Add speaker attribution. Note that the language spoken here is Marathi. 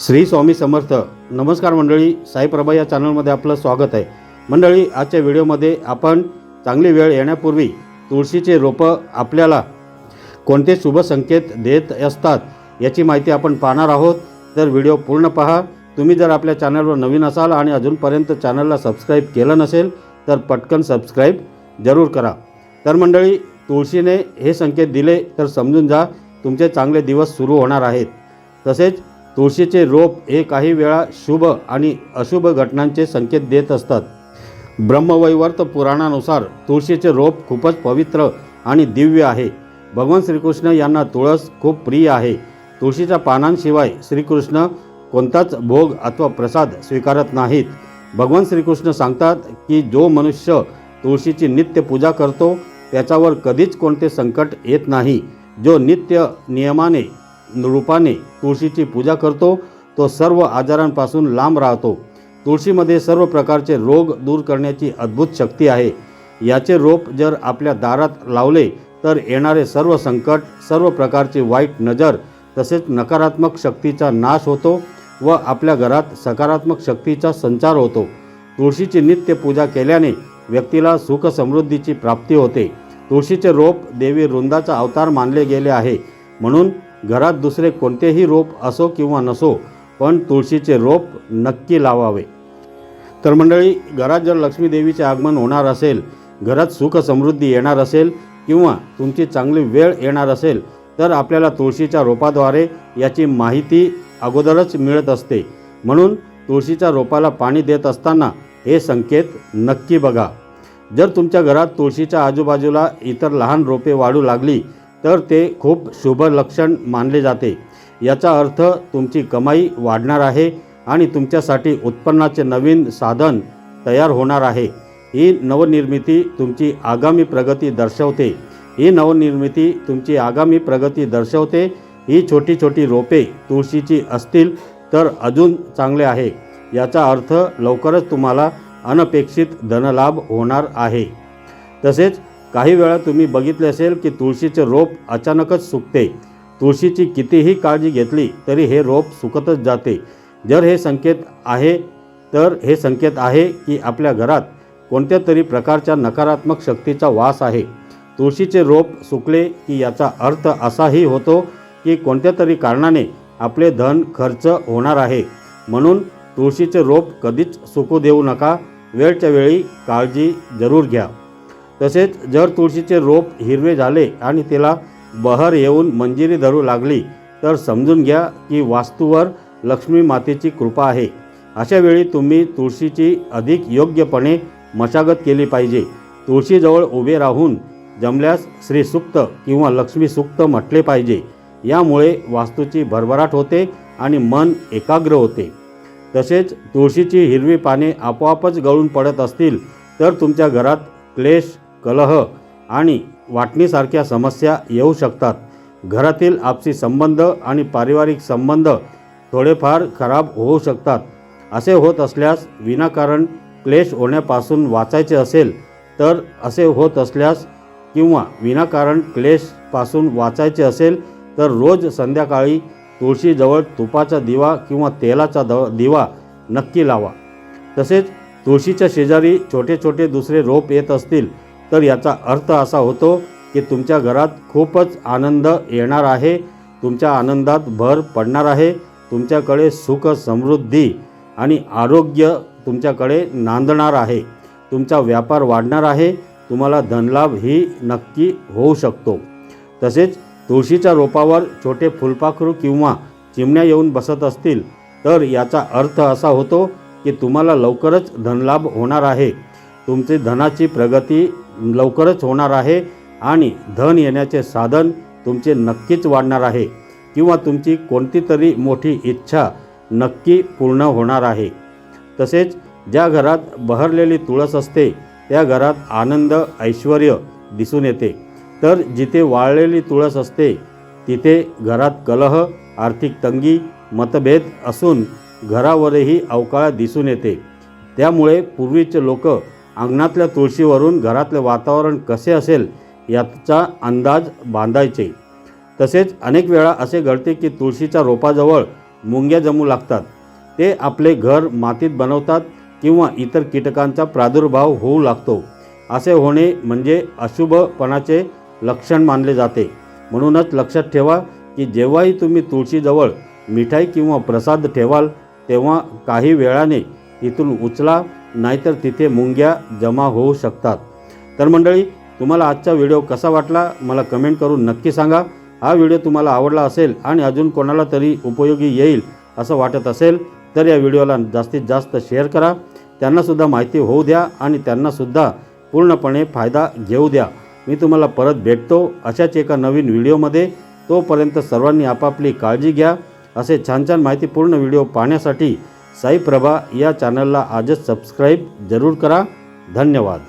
Speaker 1: श्री स्वामी समर्थ. नमस्कार मंडळी साईप्रभा या चॅनलमध्ये आपलं स्वागत आहे. मंडळी आजच्या व्हिडिओमध्ये आपण चांगली वेळ येण्यापूर्वी तुळशीचे रोपं आपल्याला कोणते शुभ संकेत देत असतात याची माहिती आपण पाहणार आहोत. तर व्हिडिओ पूर्ण पहा. तुम्ही जर आपल्या चॅनलवर नवीन असाल आणि अजूनपर्यंत चॅनलला सबस्क्राईब केलं नसेल तर पटकन सबस्क्राईब जरूर करा. तर मंडळी तुळशीने हे संकेत दिले तर समजून जा तुमचे चांगले दिवस सुरू होणार आहेत. तसेच तुळशीचे रोप हे काही वेळा शुभ आणि अशुभ घटनांचे संकेत देत असतात. ब्रह्मवैवर्त पुराणानुसार तुळशीचे रोप खूपच पवित्र आणि दिव्य आहे. भगवान श्रीकृष्ण यांना तुळस खूप प्रिय आहे. तुळशीच्या पानांशिवाय श्रीकृष्ण कोणताच भोग अथवा प्रसाद स्वीकारत नाहीत. भगवान श्रीकृष्ण सांगतात की जो मनुष्य तुळशीची नित्य पूजा करतो त्याच्यावर कधीच कोणते संकट येत नाही. जो नित्य नियमाने रूपाने तुळशीची पूजा करतो तो सर्व आजारांपासून लांब राहतो. तुळशीमध्ये सर्व प्रकारचे रोग दूर करण्याची अद्भुत शक्ती आहे. याचे रोप जर आपल्या दारात लावले तर येणारे सर्व संकट सर्व प्रकारची वाईट नजर तसेच नकारात्मक शक्तीचा नाश होतो व आपल्या घरात सकारात्मक शक्तीचा संचार होतो. तुळशीची नित्य पूजा केल्याने व्यक्तीला सुख समृद्धीची प्राप्ती होते. तुळशीचे रोप देवी वृंदाचा अवतार मानले गेले आहे. म्हणून घरात दुसरे कोणतेही रोप असो किंवा नसो पण तुळशीचे रोप नक्की लावावे. तर मंडळी घरात जर लक्ष्मी देवीचे आगमन होणार असेल घरात सुख समृद्धी येणार असेल किंवा तुमची चांगली वेळ येणार असेल तर आपल्याला तुळशीच्या रोपाद्वारे याची माहिती अगोदरच मिळत असते. म्हणून तुळशीच्या रोपाला पाणी देत असताना हे संकेत नक्की बघा. जर तुमच्या घरात तुळशीच्या आजूबाजूला इतर लहान रोपे वाढू लागली तर ते खूप शुभ लक्षण मानले जाते. याचा अर्थ तुमची कमाई वाढणार आहे आणि तुमच्यासाठी उत्पन्नाचे नवीन साधन तयार होणार आहे. ही नवनिर्मिती तुमची आगामी प्रगती दर्शवते. ही नवनिर्मिती तुमची आगामी प्रगती दर्शवते. ही छोटी छोटी रोपे तुळशीची असतील तर अजून चांगले आहे. याचा अर्थ लवकरच तुम्हाला अनपेक्षित धनलाभ होणार आहे. तसेच काही वेळा तुम्ही बघितले असेल की तुळशीचे रोप अचानकच सुकते. तुळशीची कितीही काळजी घेतली तरी हे रोप सुकतच जाते. जर हे संकेत आहे तर हे संकेत आहे की आपल्या घरात कोणत्या तरी प्रकारच्या नकारात्मक शक्तीचा वास आहे. तुळशीचे रोप सुकले की याचा अर्थ असाही होतो की कोणत्या तरी कारणाने आपले धन खर्च होणार आहे. म्हणून तुळशीचे रोप कधीच सुकू देऊ नका. वेळच्या वेळी काळजी जरूर घ्या. तसेच जर तुळशीचे रोप हिरवे झाले आणि त्याला बहर येऊन मंजिरी धरू लागली तर समजून घ्या की वास्तूवर लक्ष्मी मातेची कृपा आहे. अशा वेळी तुम्ही तुळशीची अधिक योग्यपणे मशागत केली पाहिजे. तुळशीजवळ उभे राहून जमल्यास श्रीसुक्त किंवा लक्ष्मी सुक्त म्हटले पाहिजे. यामुळे वास्तूची भरभराट होते आणि मन एकाग्र होते. तसेच तुळशीची हिरवी पाने आपोआपच गळून पडत असतील तर तुमच्या घरात क्लेश कलह आणि वाटणीसारख्या समस्या येऊ शकतात. घरातील आपसी संबंध आणि पारिवारिक संबंध थोडेफार खराब होऊ शकतात. असे होत असल्यास विनाकारण क्लेश होण्यापासून वाचायचे असेल तर असे होत असल्यास किंवा विनाकारण क्लेशपासून वाचायचे असेल तर रोज संध्याकाळी तुळशीजवळ तुपाचा दिवा किंवा तेलाचा द दिवा नक्की लावा. तसेच तुळशीच्या शेजारी छोटे छोटे दुसरे रोप येत असतील तर याचा अर्थ असा होतो की तुमच्या घरात खूपच आनंद येणार आहे तुमच्या आनंदात भर पडणार आहे तुमच्याकडे सुख समृद्धी आणि आरोग्य तुमच्याकडे नांदणार आहे तुमचा व्यापार वाढणार आहे तुम्हाला धनलाभ ही नक्की होऊ शकतो. तसेच तुळशीच्या रोपावर छोटे फुलपाखरू किंवा चिमण्या येऊन बसत असतील तर याचा अर्थ असा होतो की तुम्हाला लवकरच धनलाभ होणार आहे तुमची धनाची प्रगती लवकरच होणार आहे आणि धन येण्याचे साधन तुमचे नक्कीच वाढणार आहे किंवा तुमची कोणती तरी मोठी इच्छा नक्की पूर्ण होणार आहे. तसेच ज्या घरात बहरलेली तुळस असते त्या घरात आनंद ऐश्वर दिसून येते. तर जिथे वाळलेली तुळस असते तिथे घरात कलह आर्थिक तंगी मतभेद असून घरावरही अवकाळ दिसून येते. त्यामुळे पूर्वीचे लोक अंगणातल्या तुळशीवरून घरातले वातावरण कसे असेल याचा अंदाज बांधायचे. तसेच अनेक वेळा असे घडते की तुळशीच्या रोपाजवळ मुंग्या जमू लागतात. ते आपले घर मातीत बनवतात किंवा इतर कीटकांचा प्रादुर्भाव होऊ लागतो. असे होणे म्हणजे अशुभपणाचे लक्षण मानले जाते. म्हणूनच लक्षात ठेवा की जेव्हाही तुम्ही तुळशीजवळ मिठाई किंवा प्रसाद ठेवाल तेव्हा काही वेळाने इथून उचला नाहीतर तिथे मुंग्या जमा होऊ शकतात. तर मंडळी तुम्हाला आजचा व्हिडिओ कसा वाटला मला कमेंट करून नक्की सांगा. हा व्हिडिओ तुम्हाला आवडला असेल आणि अजून कोणाला तरी उपयोगी येईल असं वाटत असेल तर या व्हिडिओला जास्तीत जास्त शेअर करा. त्यांनासुद्धा माहिती होऊ द्या आणि त्यांनासुद्धा पूर्णपणे फायदा घेऊ द्या. मी तुम्हाला परत भेटतो अशाच एका नवीन व्हिडिओमध्ये. तोपर्यंत सर्वांनी आपापली काळजी घ्या. असे छान छान माहितीपूर्ण व्हिडिओ पाहण्यासाठी साई प्रभा या चॅनलला आजच सबस्क्राईब जरूर करा. धन्यवाद.